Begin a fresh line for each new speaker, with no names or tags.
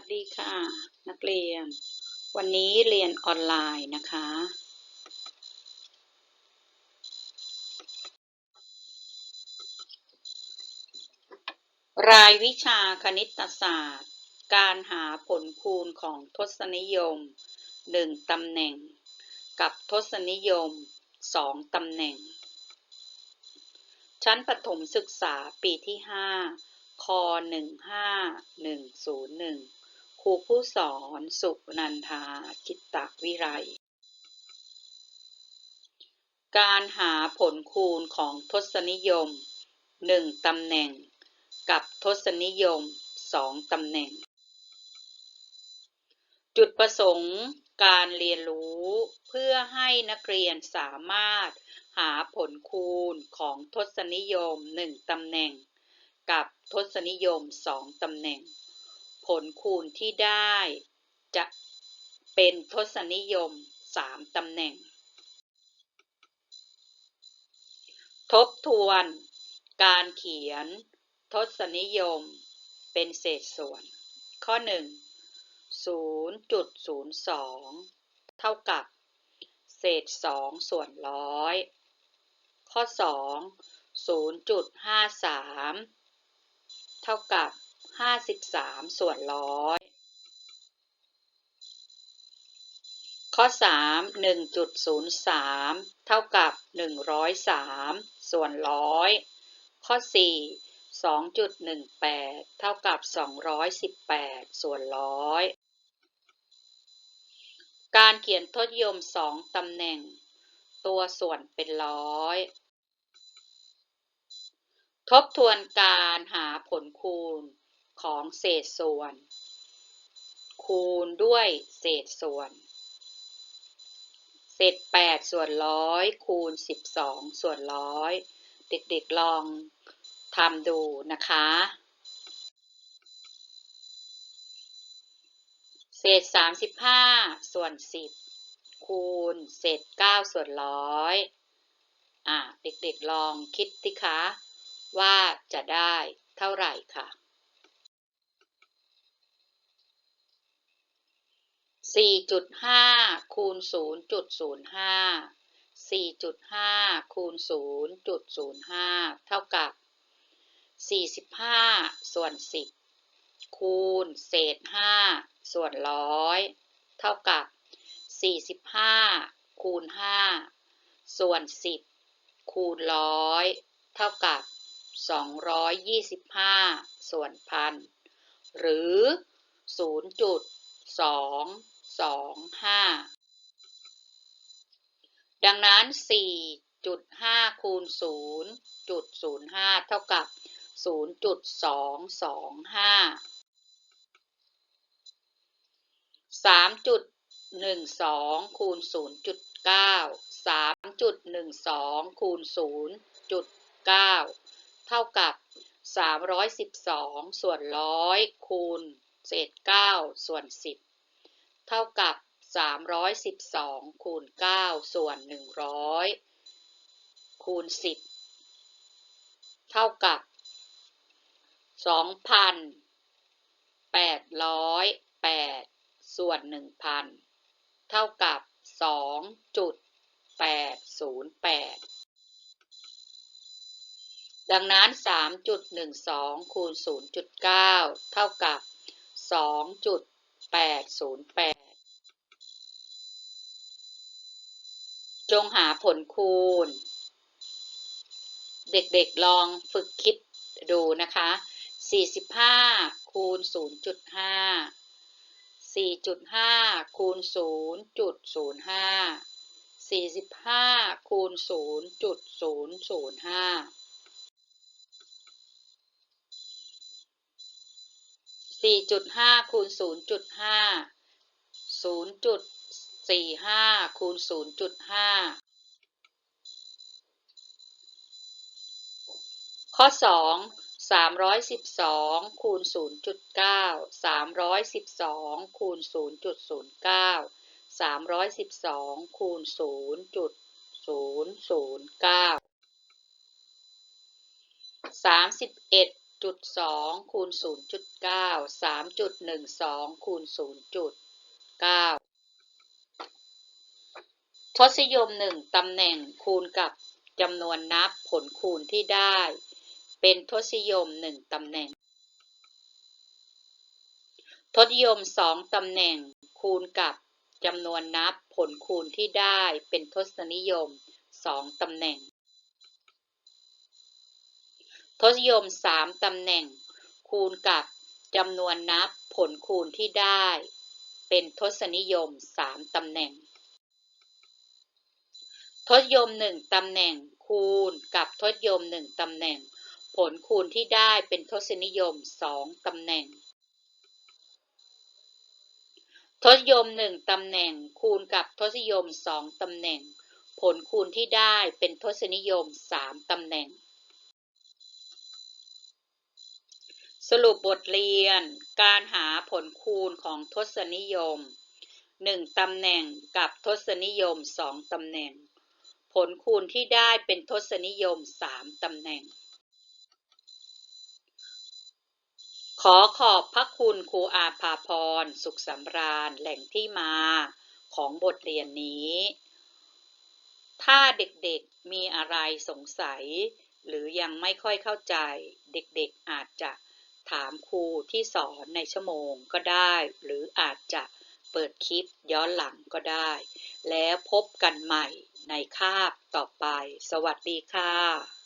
วัสดีค่ะ นักเรียน วันนี้เรียนออนไลน์นะคะ รายวิชาคณิตศาสตร์ การหาผลคูณของทศนิยม 1 ตำแหน่ง กับทศนิยม 2 ตำแหน่ง ชั้นประถมศึกษาปีที่ 5ค15101 ครูผู้สอนสุนันทาจิตตวิไรการหาผลคูณของทศนิยม 1 ตำแหน่ง กับทศนิยม 2 ตำแหน่ง จุดประสงค์การเรียนรู้เพื่อให้นักเรียนสามารถหาผลคูณของทศนิยม 1 ตำแหน่ง กับทศนิยม 2 ตำแหน่ง ผลคูณที่ได้ จะเป็นทศนิยม 3ตำแหน่ง ทบทวน การเขียน ทศนิยม เป็นเศษส่วน ข้อ 1 0.02 เท่ากับ เศษ 2 ส่วนร้อย ข้อ 2 0.53 เท่ากับ 53ส่วนร้อยข้อ3 1.03เท่ากับ103ส่วนร้อยข้อ4 2.18เท่ากับ218ส่วนร้อยการเขียนทศนิยม2ตำแหน่ง ตัวส่วนเป็นร้อย ทบทวนการหาผลคูณ ของเศษส่วน คูณด้วยเศษส่วน เศษ 8 ส่วนร้อยคูณ 12 ส่วนร้อยเด็กๆลองทำดูนะคะ เศษ 35 ส่วน 10 คูณเศษ 9 ส่วนร้อยอะเด็กๆลองคิดสิคะว่าจะได้เท่าไหร่ค่ะ 4.5คูณ0.05 4.5คูณ0.05 เท่ากับ 45 ส่วน 10 คูณเศษ 5 ส่วนร้อยเท่ากับ 45 คูณ 5 ส่วน 10 คูณร้อยเท่ากับ 225 ส่วนพันหรือ 0.2 0.225ดังนั้น 4.5 คูณ 0.05 เท่ากับ 0.225 3.12 คูณ 0.9 3.12 คูณ 0.9 เท่ากับ 312 ส่วนร้อยคูณเศษ 9 ส่วน 10 เท่ากับ 312 คูณ 9 ส่วน 100 คูณ 10 เท่ากับ 2,808 ส่วน 1,000 เท่ากับ 2.808ดังนั้น 3.12 คูณ 0.9 เท่ากับ 2.808 จงหาผลคูณ เด็กๆลองฝึกคิดดูนะคะ 45 คูณ 0.5 4.5 คูณ 0.05 45 คูณ 0.005 4.5 คูณ 0.5 0. สี่ห้าคูณศูนย์จุดห้าข้อสองสามร้อยสิบสองคูณศูนย์จุดเก้าสามร้อยสิบสองคูณศูนย์จุดศูนย์เก้าสามร้อยสิบสองคูณศูนย์จุดศูนย์ศูนย์เก้าสามสิบเอ็ดจุดสองคูณศูนย์จุดเก้าสามจุดหนึ่งสองคูณศูนย์จุดเก้า ทศนิยมหนึ่งตำแหน่งคูณกับจำนวนนับผลคูณที่ได้ เป็นทศนิยมหนึ่งตำแหน่ง ทศนิยมสองตำแหน่งคูณกับจำนวนนับผลคูณที่ได้เป็นทศนิยมสองตำแหน่ง ทศนิยมสามตำแหน่ง คูณกับจำนวนนับผลคูณที่ได้ เป็นทศนิยมสามตำแหน่ง ทศนิยมหนึ่งตำแหน่งคูณกับทศนิยมหนึ่งตำแหน่ง ผลคูณที่ได้เป็นทศนิยมสองตำแหน่ง ทศนิยมหนึ่งตำแหน่ง คูณกับทศนิยมสองตำแหน่ง ผลคูณที่ได้เป็นทศนิยมสามตำแหน่ง สรุปบทเรียนการหาผลคูณของทศนิยม 1 ตำแหน่งกับทศนิยม 2 ตำแหน่ง ผลคูณที่ได้เป็นทศนิยม 3 ตำแหน่ง ขอขอบพระคุณครูอาภาพร สุขสำราญแหล่งที่มาของบทเรียนนี้ ถ้าเด็กๆมีอะไรสงสัย หรือยังไม่ค่อยเข้าใจ เด็กๆอาจจะถามครูที่สอนในชั่วโมงก็ได้ หรืออาจจะเปิดคลิปย้อนหลังก็ได้ แล้วพบกันใหม่ ในคาบต่อไป สวัสดีค่ะ